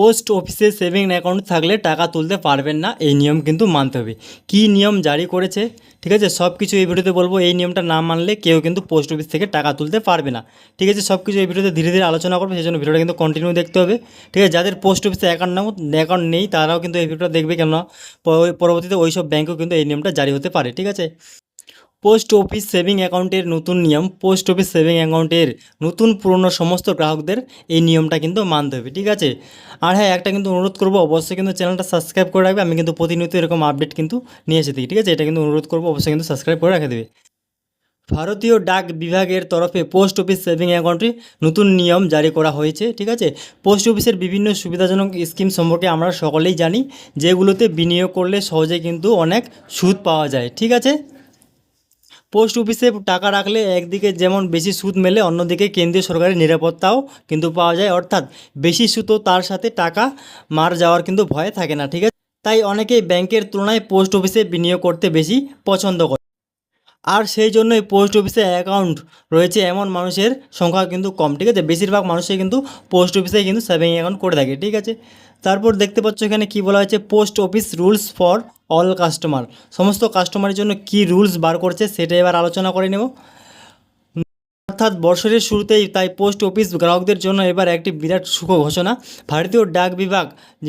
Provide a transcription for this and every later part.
Post অফিসে saving account থাকলে টাকা তুলতে পারবেন না, এই নিয়ম কিন্তু মানতে হবে। কী নিয়ম জারি করেছে? ঠিক আছে সব কিছু এই ভিডিওতে বলব, এই নিয়মটা না মানলে কেউ কিন্তু পোস্ট অফিস থেকে টাকা তুলতে পারবে না। ঠিক আছে সব কিছু এই ভিডিওতে ধীরে ধীরে আলোচনা করব, সেই জন্য ভিডিওটা কিন্তু কন্টিনিউ দেখতে হবে। ঠিক আছে, যাদের পোস্ট অফিসে অ্যাকাউন্ট নাও অ্যাকাউন্ট নেই, তারাও কিন্তু এই ভিডিওটা দেখবে, কেননা পরবর্তীতে ওই সব ব্যাঙ্কেও কিন্তু এই নিয়মটা জারি হতে পারে। ঠিক আছে? পোস্ট অফিস সেভিং অ্যাকাউন্টের নতুন নিয়ম, পোস্ট অফিস সেভিং অ্যাকাউন্টের নতুন পুরনো সমস্ত গ্রাহকদের এই নিয়মটা কিন্তু মানতে হবে, ঠিক আছে? আর হ্যাঁ একটা কিন্তু অনুরোধ করব, অবশ্যই কিন্তু চ্যানেলটা সাবস্ক্রাইব করে রাখবে, আমি কিন্তু প্রতিনিয়ত এরকম আপডেট কিন্তু নিয়ে এসে থাকি ঠিক আছে? এটা কিন্তু অনুরোধ করব, অবশ্যই কিন্তু সাবস্ক্রাইব করে রেখে দেবে। ভারতীয় ডাক বিভাগের তরফে পোস্ট অফিস সেভিং অ্যাকাউন্টে নতুন নিয়ম জারি করা হয়েছে, ঠিক আছে? পোস্ট অফিসের বিভিন্ন সুবিধাজনক স্কিম সম্পর্কে আমরা সকলেই জানি, যেগুলোতে বিনিয়োগ করলে সহজে কিন্তু অনেক সুদ পাওয়া যায়, ঠিক আছে? পোস্ট অফিসে টাকা রাখলে একদিকে যেমন বেশি সুদ মেলে, অন্যদিকে কেন্দ্রীয় সরকারের নিরাপত্তাও কিন্তু পাওয়া যায়। অর্থাৎ বেশি সুদও তার সাথে টাকা মার যাওয়ার কিন্তু ভয় থাকে না, ঠিক আছে? তাই অনেকেই ব্যাংকের তুলনায় পোস্ট অফিসে বিনিয়োগ করতে বেশি পছন্দ করে। আর সেই জন্যই পোস্ট অফিসে অ্যাকাউন্ট রয়েছে, এমন মানুষের সংখ্যা কিন্তু কম, ঠিক আছে? বেশিরভাগ মানুষই কিন্তু পোস্ট অফিসে কিন্তু সেভিং অ্যাকাউন্ট করে থাকে, ঠিক আছে? তারপর দেখতে পাচ্ছ এখানে কি বলা হয়েছে? Post office rules for all customer সমস্ত কাস্টমারের জন্য কি রুলস বার করছে সেটা এবার আলোচনা করে নেব। অর্থাৎ বছরের শুরুতেই তাই পোস্ট অফিস গ্রাহকদের জন্য এবার একটি বিরাট সুখ ঘোষণা। ভারতীয় ডাক বিভাগ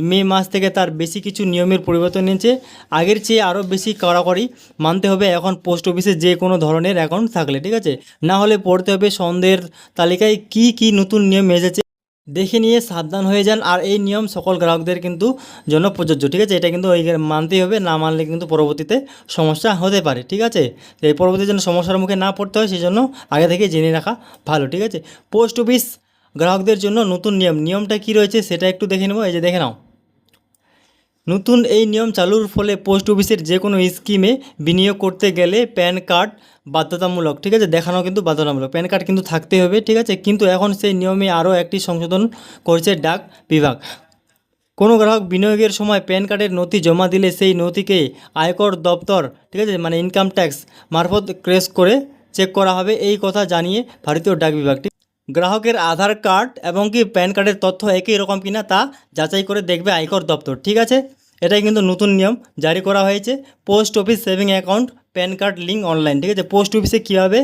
মে মাস থেকে তার বেশি কিছু নিয়মের পরিবর্তন এনেছে। আগের চেয়ে আরও বেশি কড়াকড়ি মানতে হবে এখন পোস্ট অফিসে যে কোনো ধরনের অ্যাকাউন্ট থাকলে, ঠিক আছে? না হলে পড়তে হবে সন্দেহের তালিকায় কি কি নতুন নিয়ম এসেছে। দেখে নিয়ে সাবধান হয়ে যান। আর এই নিয়ম সকল গ্রাহকদের কিন্তু জন্য প্রযোজ্য, ঠিক আছে? এটা কিন্তু ওই মানতেই হবে, না মানলে কিন্তু পরবর্তীতে সমস্যা হতে পারে, ঠিক আছে? এই পরবর্তী যেন সমস্যার মুখে না পড়তে হয় সেই জন্য আগে থেকে জেনে রাখা ভালো, ঠিক আছে? পোস্ট অফিস গ্রাহকদের জন্য নতুন নিয়ম, নিয়মটা কি রয়েছে সেটা একটু দেখে নেব। এই যে দেখে নাও। নতুন এই নিয়ম চালুর ফলে পোস্ট অফিসের যে কোনো স্কিমে বিনিয়োগ করতে গেলে প্যান কার্ড বাধ্যতামূলক, ঠিক আছে? দেখানো কিন্তু বাধ্যতামূলক। প্যান কার্ড কিন্তু থাকতে হবে, ঠিক আছে? কিন্তু এখন সেই নিয়মে আরও একটি সংশোধন করেছে ডাক বিভাগ। কোনো গ্রাহক বিনিয়োগের সময় প্যান কার্ডের নথি জমা দিলে সেই নথিকে আয়কর দপ্তর, ঠিক আছে? মানে ইনকাম ট্যাক্স মারফত ক্রেস করে চেক করা হবে, এই কথা জানিয়ে ভারতীয় ডাক বিভাগটি গ্রাহকের আধার কার্ড এবং কি প্যান কার্ডের তথ্য একই রকম কিনা তা যাচাই করে দেখবে আয়কর দপ্তর, ঠিক আছে? এটাই কিন্তু নতুন নিয়ম জারি করা হয়েছে। Post office saving account, PAN card link online, ঠিক আছে? পোস্ট অফিসে কীভাবে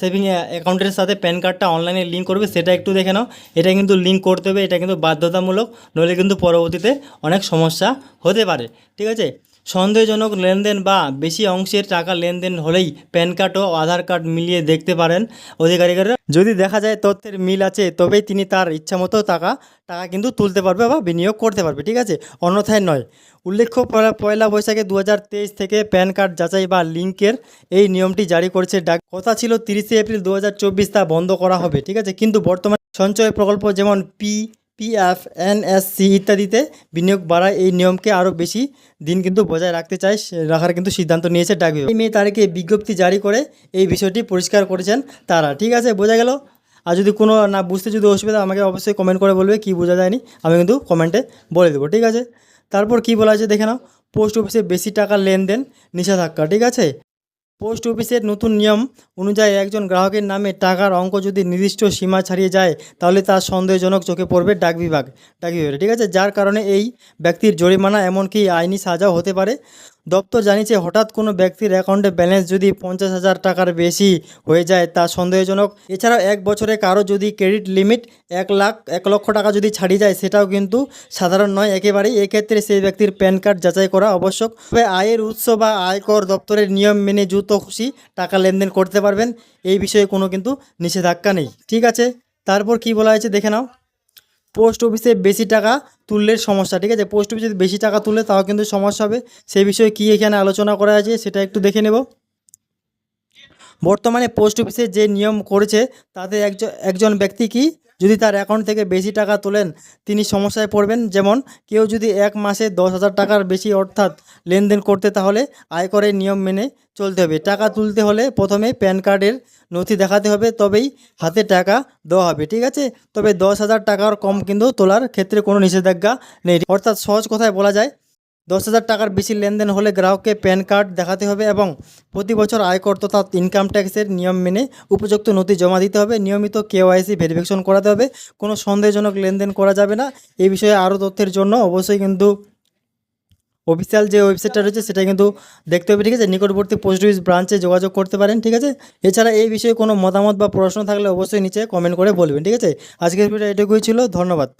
সেভিং অ্যাকাউন্টের সাথে প্যান কার্ডটা অনলাইনে লিঙ্ক করবে সেটা একটু দেখে নাও। এটা কিন্তু লিঙ্ক করতে হবে, এটা কিন্তু বাধ্যতামূলক, নইলে কিন্তু পরবর্তীতে অনেক সমস্যা হতে পারে, ঠিক আছে? সন্দেহজনক লেনদেন বা বেশি অংশের টাকা লেনদেন হলেই প্যান কার্ড ও আধার কার্ড মিলিয়ে দেখতে পারেন অধিকারীরা যদি দেখা যায় তথ্যের মিল আছে, তবেই তিনি তার ইচ্ছামতো টাকা টাকা কিন্তু তুলতে পারবে বা বিনিয়োগ করতে পারবে, ঠিক আছে? অন্যথায় নয়। উল্লেখ্য, পয়লা- পয়লা বৈশাখে দু হাজার তেইশ থেকে প্যান কার্ড যাচাই বা লিঙ্কের এই নিয়মটি জারি করেছে ডাক। কথা ছিল তিরিশে এপ্রিল দু হাজার চব্বিশ তা বন্ধ করা হবে, ঠিক আছে? কিন্তু বর্তমানে সঞ্চয় প্রকল্প যেমন পি পিএফ এনএসসি ইত্যাদিতে বিনিয়োগ বাড়ায়। এই নিয়মকে আরও বেশি দিন কিন্তু বজায় রাখতে সে- রাখার কিন্তু সিদ্ধান্ত নিয়েছে ডাক এই মে তারিখে বিজ্ঞপ্তি জারি করে এই বিষয়টি পরিষ্কার করেছেন তারা। ঠিক আছে, বোঝা গেল? আর যদি কোনো না বুঝতে যদি অসুবিধা আমাকে অবশ্যই কমেন্ট করে বলবে কি বোঝা যায়নি। আমি কিন্তু কমেন্টে বলে দেবো, ঠিক আছে? তারপর কি বলা আছে দেখে নাও। পোস্ট অফিসে বেশি টাকা লেনদেন নিষেধাজ্ঞা, ঠিক আছে? পোস্ট অফিসের নতুন নিয়ম অনুযায়ী একজন গ্রাহকের নামে টাকার অঙ্ক যদি নির্দিষ্ট সীমা ছাড়িয়ে যায়, তাহলে তার সন্দেহজনক চোখে পড়বে ডাক বিভাগ। ডাক বিভাগে ঠিক আছে? যার কারণে এই ব্যক্তির জরিমানা এমনকি আইনি সাজাও হতে পারে। দপ্তর জানিয়েছে, হঠাৎ কোনো ব্যক্তির অ্যাকাউন্টে ব্যালেন্স যদি পঞ্চাশ হাজার টাকার বেশি হয়ে যায় তা সন্দেহজনক। এছাড়াও এক বছরে কারও যদি ক্রেডিট লিমিট এক লাখ, এক লক্ষ টাকা যদি ছাড়িয়ে যায়, সেটাও কিন্তু সাধারণ নয়। একেবারেই এক্ষেত্রে সেই ব্যক্তির প্যান কার্ড যাচাই করা আবশ্যক। তবে আয়ের উৎস বা আয়কর দপ্তরের নিয়ম মেনে দ্রুত খুশি টাকা লেনদেন করতে পারবেন। এই বিষয়ে কোনো কিন্তু নিষেধাজ্ঞা নেই। ঠিক আছে, তারপর কি বলা হয়েছে দেখে নাও। পোস্ট অফিসে বেশি টাকা তুললে সমস্যা, ঠিক আছে? পোস্ট অফিসে বেশি টাকা তুললে তাও কিন্তু সমস্যা হবে। সেই বিষয়ে কী এখানে আলোচনা করা আছে সেটা একটু দেখে নেব। বর্তমানে পোস্ট অফিসে যে নিয়ম করেছে, তাতে একজন একজন ব্যক্তি কি যদি তার অ্যাকাউন্ট থেকে বেশি টাকা তোলেন, তিনি সমস্যায় পড়বেন। যেমন, কেউ যদি এক মাসে দশ হাজার টাকার বেশি অর্থাৎ লেনদেন করতে, তাহলে আয়করের নিয়ম মেনে চলতে হবে। টাকা তুলতে হলে প্রথমে প্যান কার্ডের নথি দেখাতে হবে, তবেই হাতে টাকা দেওয়া হবে, ঠিক আছে? তবে দশ হাজার টাকার কম কিন্তু তোলার ক্ষেত্রে কোনো নিষেধাজ্ঞা নেই। অর্থাৎ সহজ কথায় বলা যায় দশ হাজার টাকার বেশি লেনদেন হলে গ্রাহককে প্যান কার্ড দেখাতে হবে এবং প্রতি বছর আয়কর তথা ইনকাম ট্যাক্সের নিয়ম মেনে উপযুক্ত নথি জমা দিতে হবে। নিয়মিত কেওয়াইসি ভেরিফিকেশন করাতে হবে। কোনো সন্দেহজনক লেনদেন করা যাবে না। এই বিষয়ে আরও তথ্যের জন্য অবশ্যই কিন্তু অফিসিয়াল যে ওয়েবসাইটটা রয়েছে সেটা কিন্তু দেখতে হবে, ঠিক আছে? নিকটবর্তী পোস্ট অফিস ব্রাঞ্চে যোগাযোগ করতে পারেন, ঠিক আছে? এছাড়া এই বিষয়ে কোনো মতামত বা প্রশ্ন থাকলে অবশ্যই নিচে কমেন্ট করে বলবেন, ঠিক আছে? আজকের ভিডিও এটুকুই ছিল। ধন্যবাদ।